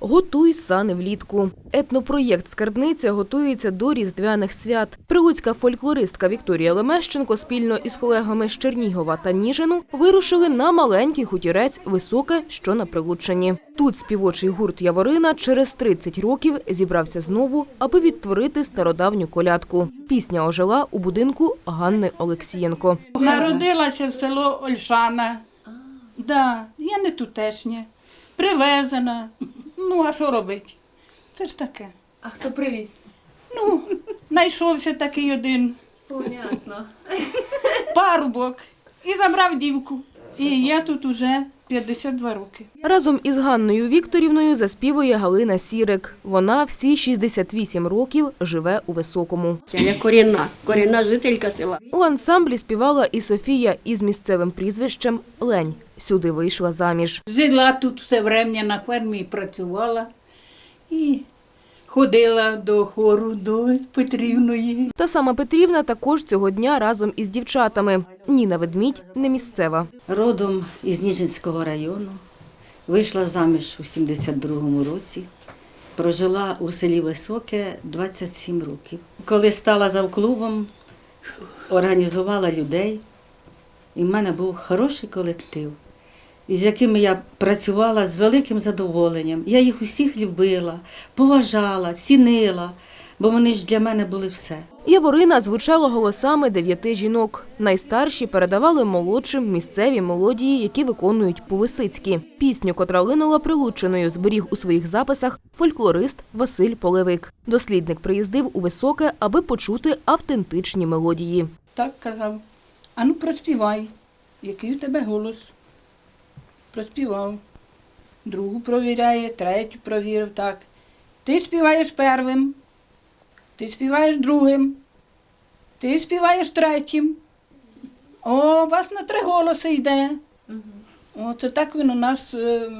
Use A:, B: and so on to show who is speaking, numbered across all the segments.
A: Готуй сани влітку. Етнопроєкт Скарбниця готується до різдвяних свят. Прилуцька фольклористка Вікторія Лемещенко спільно із колегами з Чернігова та Ніжину вирушили на маленький хутірець Високе, що на Прилуччині. Тут співочий гурт Яворина через 30 років зібрався знову, аби відтворити стародавню колядку. Пісня ожила у будинку Ганни Олексієнко.
B: Народилася в село Ольшана. Да, я не тутешня. Привезена. Ну, а що робити? Це ж таке.
C: А хто привіз?
B: Ну, знайшовся такий один
C: Понятно.
B: парубок і забрав дівку. І я тут уже 52 роки.
A: Разом із Ганною Вікторівною заспівує Галина Сірик. Вона всі 68 років живе у Високому.
D: Я корінна, корінна жителька села.
A: У ансамблі співала і Софія із місцевим прізвищем Лень. Сюди вийшла заміж.
B: Жила тут все врем'я на фермі працювала і ходила до хору до Петрівної.
A: Та сама Петрівна також цього дня разом із дівчатами. Ніна Ведмідь не місцева.
E: Родом із Ніжинського району. Вийшла заміж у 72-му році. Прожила у селі Високе 27 років. Коли стала завклубом, організувала людей, і в мене був хороший колектив, із якими я працювала з великим задоволенням. Я їх усіх любила, поважала, цінила, бо вони ж для мене були все.
A: Яворина звучала голосами дев'яти жінок. Найстарші передавали молодшим місцеві мелодії, які виконують по-висицьки. Пісню, котра линула прилученою, зберіг у своїх записах фольклорист Василь Полевик. Дослідник приїздив у Високе, аби почути автентичні мелодії.
B: Так казав. А ну проспівай, який у тебе голос. Проспівав. Другу провіряє, третю провірив так. Ти співаєш первим, ти співаєш другим, ти співаєш третім. О, у вас на три голоси йде. О, це так він у нас. е,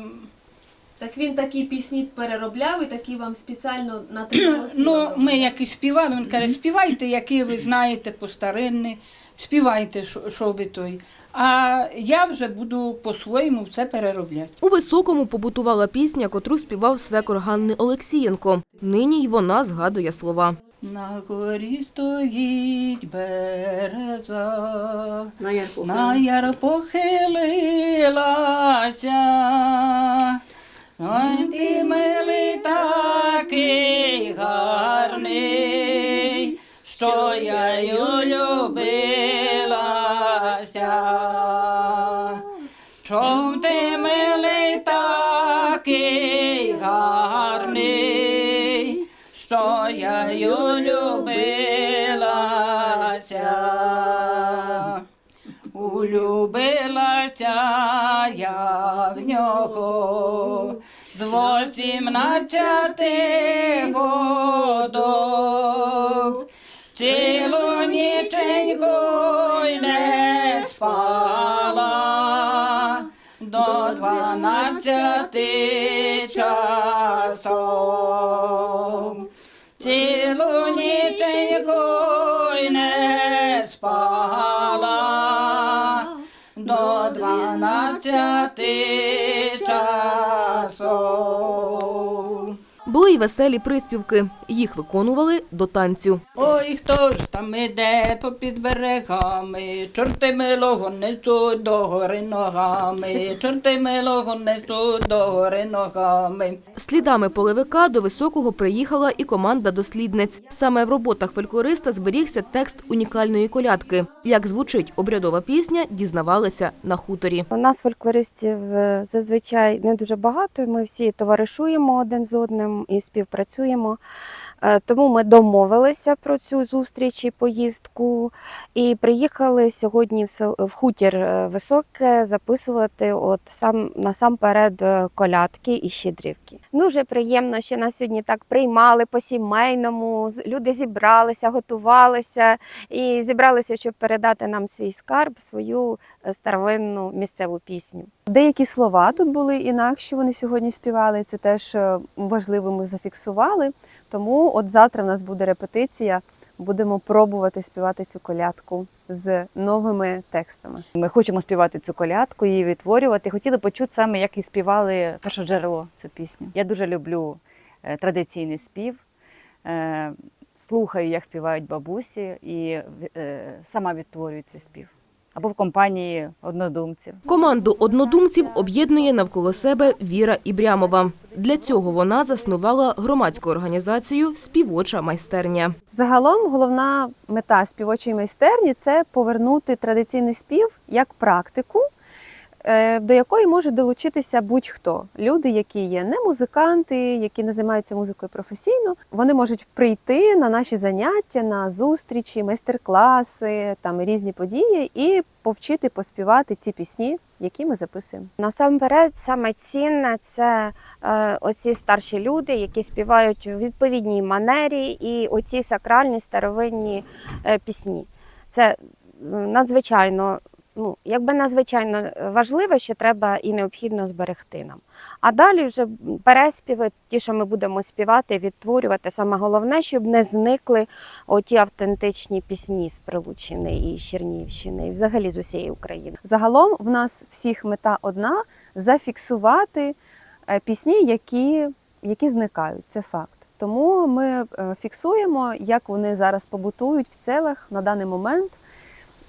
C: Так він такі пісні переробляв і такі вам спеціально на три голоси
B: Ну, ми як і співали, він каже, співайте, які ви знаєте по старинні, співайте, що, що ви той. А я вже буду по-своєму все переробляти.
A: У Високому побутувала пісня, котру співав свекор Ганни Олексієнко. Нині й вона згадує слова.
B: На горі стоїть береза,
D: На ярку.
B: на яр похилилася. Ой, ти милий такий гарний, що я й любилася. Чом ти милий такий гарний, що я й любилася. Улюбилася я в нього з восімнадцяти годок. Цілу ніченьку й не спала до дванадцяти часов. Цілу ніченьку й не спала до дванадцяти
A: Oh. Й веселі приспівки. Їх виконували до танцю.
B: Ой, хто ж там іде попід берегами, чорти милого несуть до гори ногами, чорти милого несуть до гори ногами.
A: Слідами полевика до високого приїхала і команда дослідниць. Саме в роботах фольклориста зберігся текст унікальної колядки. Як звучить обрядова пісня, дізнавалися на хуторі.
F: У нас фольклористів е, зазвичай не дуже багато. Ми всі товаришуємо один з одним і співпрацюємо. Е, Тому ми домовилися про цю зустріч і поїздку і приїхали сьогодні в хутір е, високе записувати от сам насамперед е, колядки і щедрівки. Дуже приємно, що нас сьогодні так приймали по сімейному. Люди зібралися, готувалися і зібралися, щоб передати нам свій скарб, свою старовинну місцеву пісню.
G: Деякі слова тут були інакші, вони сьогодні співали. Це теж важливо ми зафіксували. Тому от завтра в нас буде репетиція будемо пробувати співати цю колядку з новими текстами.
H: Ми хочемо співати цю колядку, її відтворювати. Хотіли почути саме, як і співали перше джерело цю пісню. Я дуже люблю е, традиційний спів. Е, Слухаю, як співають бабусі, і е, сама відтворюю цей спів. Або в компанії однодумців.
A: Команду однодумців об'єднує навколо себе Віра Ібрямова. Для цього вона заснувала громадську організацію Співоча майстерня.
G: Загалом головна мета співочої майстерні це повернути традиційний спів як практику, до якої може долучитися будь-хто. Люди, які є не музиканти, які не займаються музикою професійно, вони можуть прийти на наші заняття, на зустрічі, майстер-класи, там різні події і повчити поспівати ці пісні, які ми записуємо.
F: Насамперед, саме цінне це е, оці старші люди, які співають у відповідній манері, і оці сакральні старовинні е, пісні. Це надзвичайно, ну якби надзвичайно важливо, що треба і необхідно зберегти нам. А далі вже переспіви, ті, що ми будемо співати, відтворювати. Саме головне, щоб не зникли оті автентичні пісні з Прилуччини і з Чернігівщини, і взагалі з усієї України.
G: Загалом в нас всіх мета одна зафіксувати е, пісні, які, які зникають. Це факт. Тому ми е, фіксуємо, як вони зараз побутують в селах на даний момент, е,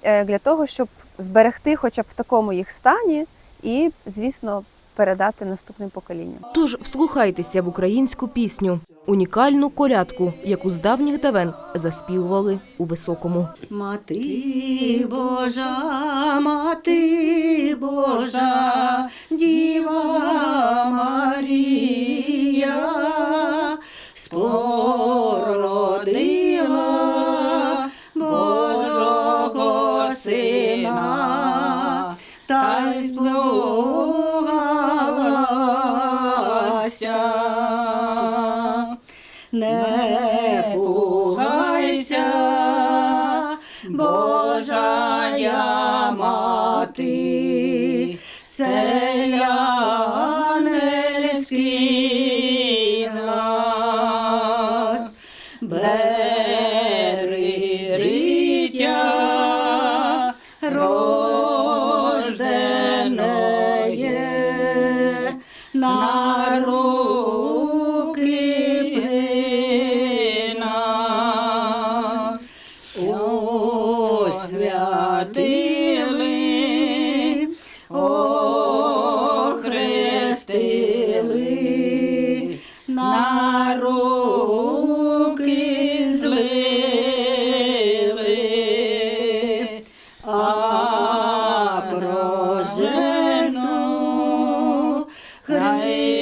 G: для того, щоб зберегти хоча б в такому їх стані і, звісно, передати наступним поколінням.
A: Тож вслухайтеся в українську пісню, унікальну колядку, яку з давніх давен заспівували у високому.
E: Мати Божа, мати Божа, та на руки при нас. Освятили, охрестили, на 그 러.